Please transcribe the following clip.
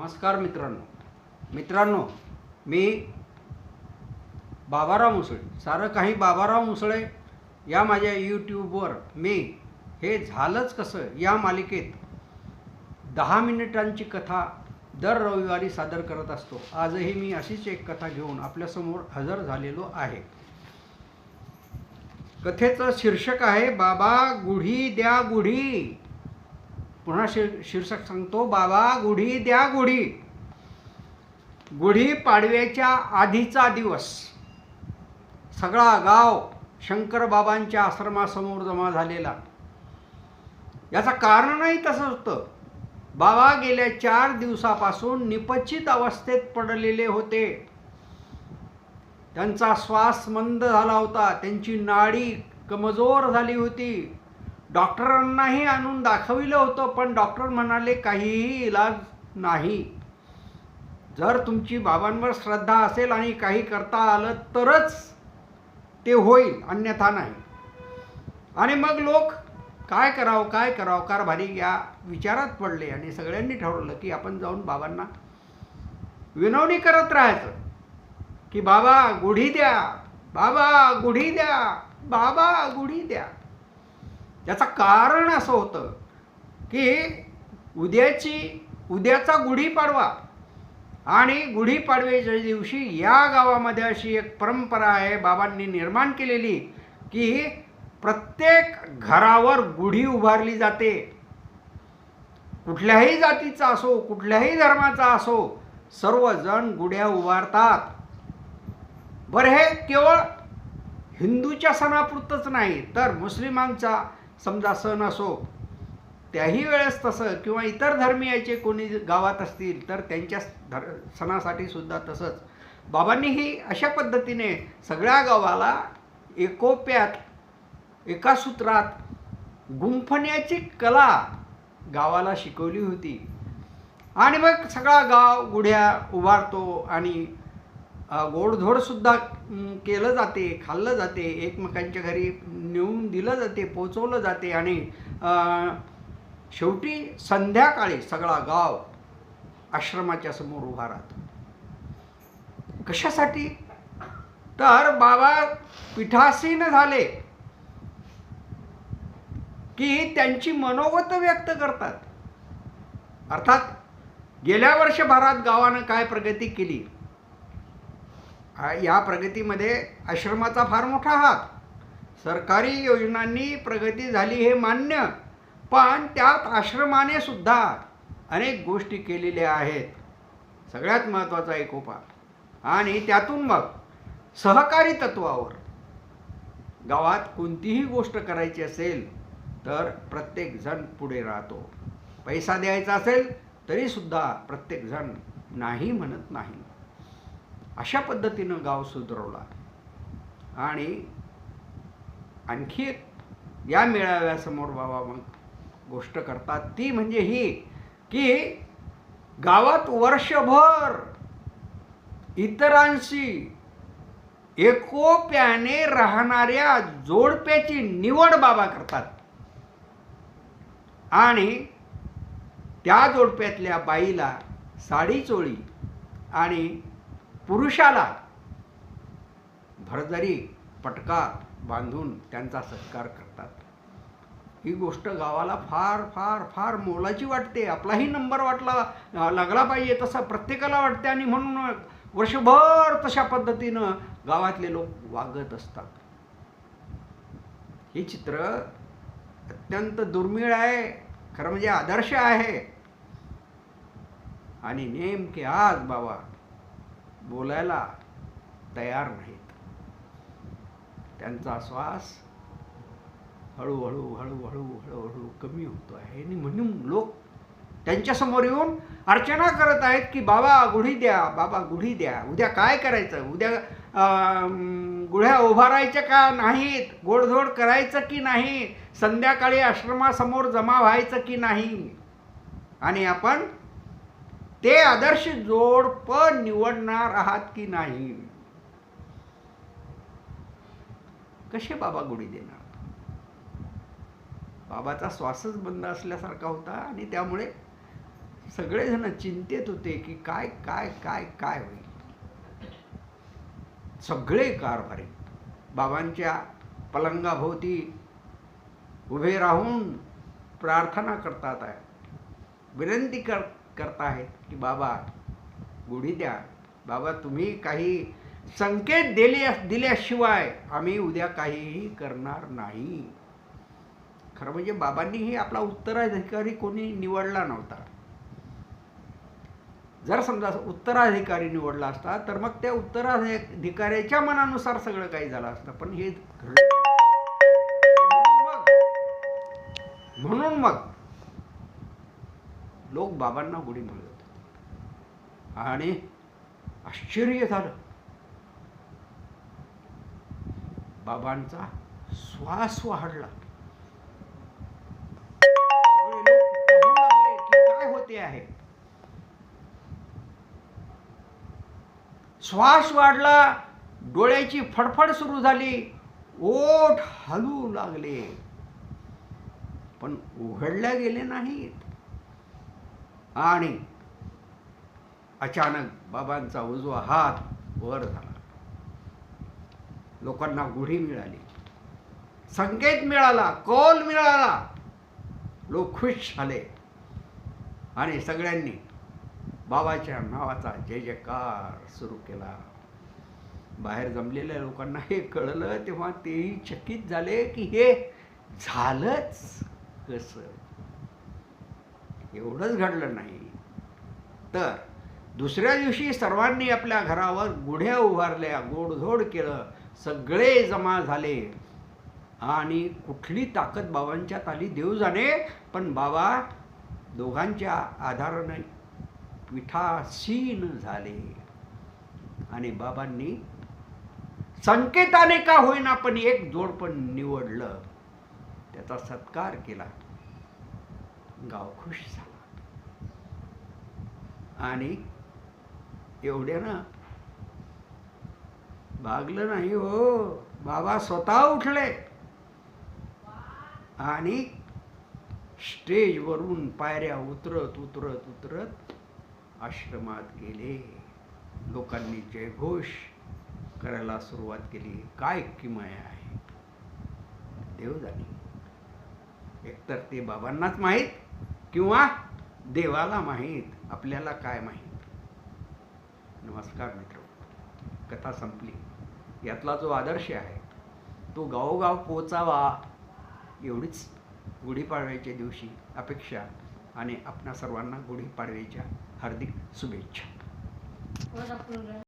नमस्कार मित्रांनो. मित्रांनो मी बाबाराव मुसळे. सारं काही बाबाराव मुसळे या माझ्या यूट्यूबवर मी हे झालंच कसं? या मालिकेत दहा मिनिटांची कथा दर रविवारी सादर करत असतो. आजही मी अशीच एक कथा घेऊन आपल्यासमोर हजर झालेलो आहे. कथेचं शीर्षक आहे बाबा गुढी द्या गुढी. पुन्हा शीर शीर्षक सांगतो बाबा गुढी द्या गुढी. गुढी पाडव्याच्या आधीचा दिवस. सगळा गाव शंकर बाबांच्या आश्रमासमोर जमा झालेला. याचं कारणही तसंच होतं. बाबा गेल्या चार दिवसापासून निपचित अवस्थेत पडलेले होते. त्यांचा श्वास मंद झाला होता. त्यांची नाडी कमजोर झाली होती. डॉक्टरांनाही आणून दाखविलं होतं पण डॉक्टर म्हणाले काहीही इलाज नाही. जर तुमची बाबांवर श्रद्धा असेल आणि काही करता आलं तरच ते होईल अन्यथा नाही. आणि मग लोक काय करावं काय करावं? कारभारी या विचारात पडले आणि सगळ्यांनी ठरवलं की आपण जाऊन बाबांना विनवणी करत राहायचं. की बाबा गुढी द्या बाबा गुढी द्या बाबा गुढी द्या. त्याचं कारण असं होतं की उद्याची उद्याचा गुढीपाडवा आणि गुढीपाडव्याच्या दिवशी या गावामध्ये अशी एक परंपरा आहे बाबांनी निर्माण केलेली की प्रत्येक घरावर गुढी उभारली जाते. कुठल्याही जातीचा असो कुठल्याही धर्माचा असो सर्वजण गुढ्या उभारतात. बरं हे केवळ हिंदूच्या सणापुरतंच नाही तर मुस्लिमांचा समजा सण असो त्याही वेळेस तसं किंवा इतर धर्मीयाचे कोणी गावात असतील तर त्यांच्या धर सणासाठी सुद्धा तसंच. बाबांनीही अशा पद्धतीने सगळ्या गावाला एकोप्यात एका सूत्रात गुंफण्याची कला गावाला शिकवली होती. आणि मग सगळा गाव गुढ्या उभारतो आणि गोडधोडसुद्धा केलं जाते खाल्लं जाते एकमेकांच्या घरी नेऊन दिलं जाते पोचवलं जाते आणि शेवटी संध्याकाळी सगळा गाव आश्रमाच्या समोर उभा राहतो. कशासाठी? तर बाबा पिठासीन झाले की त्यांची मनोगत व्यक्त करतात. अर्थात गेल्या वर्षभरात गावानं काय प्रगती केली? या प्रगतीमध्ये आश्रमाचा फार मोठा हात. सरकारी योजनांनी प्रगती झाली हे मान्य पण त्यात आश्रमाने सुद्धा अनेक गोष्टी केलेल्या आहेत. सगळ्यात महत्त्वाचा एकोपा आणि त्यातून मग सहकारी तत्वावर गावात कोणतीही गोष्ट करायची असेल तर प्रत्येकजण पुढे राहतो. पैसा द्यायचा असेल तरीसुद्धा प्रत्येकजण नाही म्हणत नाही. अशा पद्धतीनं गाव सुधरवला. आणि आणखी एक या मेळाव्यासमोर बाबा मग गोष्ट करतात. ती म्हणजे ही की गावात वर्षभर इतरांशी एकोप्याने राहणाऱ्या जोडप्याची निवड बाबा करतात. आणि त्या जोडप्यातल्या बाईला साडी चोळी आणि पुरुषाला भरदरी पटका बांधून त्यांचा सत्कार करतात. ही गोष्ट गावाला फार फार फार मोलाची वाटते. आपलाही नंबर वाटला लागला पाहिजे तसा प्रत्येकाला वाटते आणि म्हणून वर्षभर तशा पद्धतीनं गावातले लोक वागत असतात. हे चित्र अत्यंत दुर्मिळ आहे खरं म्हणजे आदर्श आहे. आणि नेमके आज बाबा बोलायला तयार नाहीत. त्यांचा श्वास हळूहळू हळूहळू हळूहळू कमी होतो आहे. आणि म्हणून लोक त्यांच्यासमोर येऊन अर्चना करत आहेत की बाबा गुढी द्या बाबा गुढी द्या. उद्या काय करायचं? उद्या गुढ्या उभारायच्या का नाहीत? गोडधोड करायचं की नाही? संध्याकाळी आश्रमासमोर जमा व्हायचं की नाही? आणि आपण ते आदर्श जोड पण निवडणार आहात की नाही? कसे बाबा गुढी देणार? बाबाचा श्वासच बंद असल्यासारखा होता आणि त्यामुळे सगळेजण चिंतेत होते की काय काय काय काय होईल? सगळे कारभारी बाबांच्या पलंगाभोवती उभे राहून प्रार्थना करतात आहे. विनंती करत आहेत की बाबा गुढी द्या. बाबा तुम्ही काही संकेत दिले दिल्याशिवाय आम्ही उद्या काहीही करणार नाही. खरं म्हणजे बाबांनीही आपला उत्तराधिकारी कोणी निवडला नव्हता. जर समजा उत्तराधिकारी निवडला असता तर मग त्या उत्तराधिकाऱ्याच्या मनानुसार सगळं काही झालं असतं. पण हे घडलं. म्हणून मग लोक बाबांना गुढी म्हणत होते आणि आश्चर्य झालं. बाबांचा श्वास वाढला. काय होते आहे. श्वास वाढला डोळ्याची फडफड सुरू झाली ओठ हलू लागले. पण उघडल्या गेले नाहीत. आणि अचानक बाबांचा उजवा हात वर झाला. लोकांना गुढी मिळाली. संकेत मिळाला कौल मिळाला. लोक खुश झाले. आणि सगळ्यांनी बाबाच्या नावाचा जय जयकार सुरू केला. बाहेर जमलेल्या लोकांना हे कळलं तेव्हा तेही चकित झाले की हे झालंच कसं? एवढंच घडलं नाही. तर दुसऱ्या दिवशी सर्वांनी आपल्या घरावर गुढ्या उभारल्या गोडधोड केलं सगळे जमा झाले. आणि कुठली ताकद बाबांच्यात आली? देऊ जाणे पण बाबा दोघांच्या आधाराने पिठासीन झाले. आणि बाबांनी संकेताने का होईना पण एक जोडपण निवडलं. त्याचा सत्कार केला. गाव खुश झाला आणि एवढ्यानं भागलं नाही हो. बाबा स्वतः उठले. आणि स्टेजवरून पायऱ्या उतरत उतरत उतरत आश्रमात गेले. लोकांनी जयघोष करायला सुरुवात केली. काय किमया आहे. देव जाणे. एकतर ते बाबांनाच माहीत किंवा देवाला माहीत आपल्याला काय माहीत? नमस्कार मित्र. कथा संपली. यातला जो आदर्श आहे तो गावोगाव पोचावा एवढीच गुढीपाडव्याच्या दिवशी अपेक्षा आणि आपणा सर्वांना गुढीपाडव्याच्या हार्दिक शुभेच्छा. हो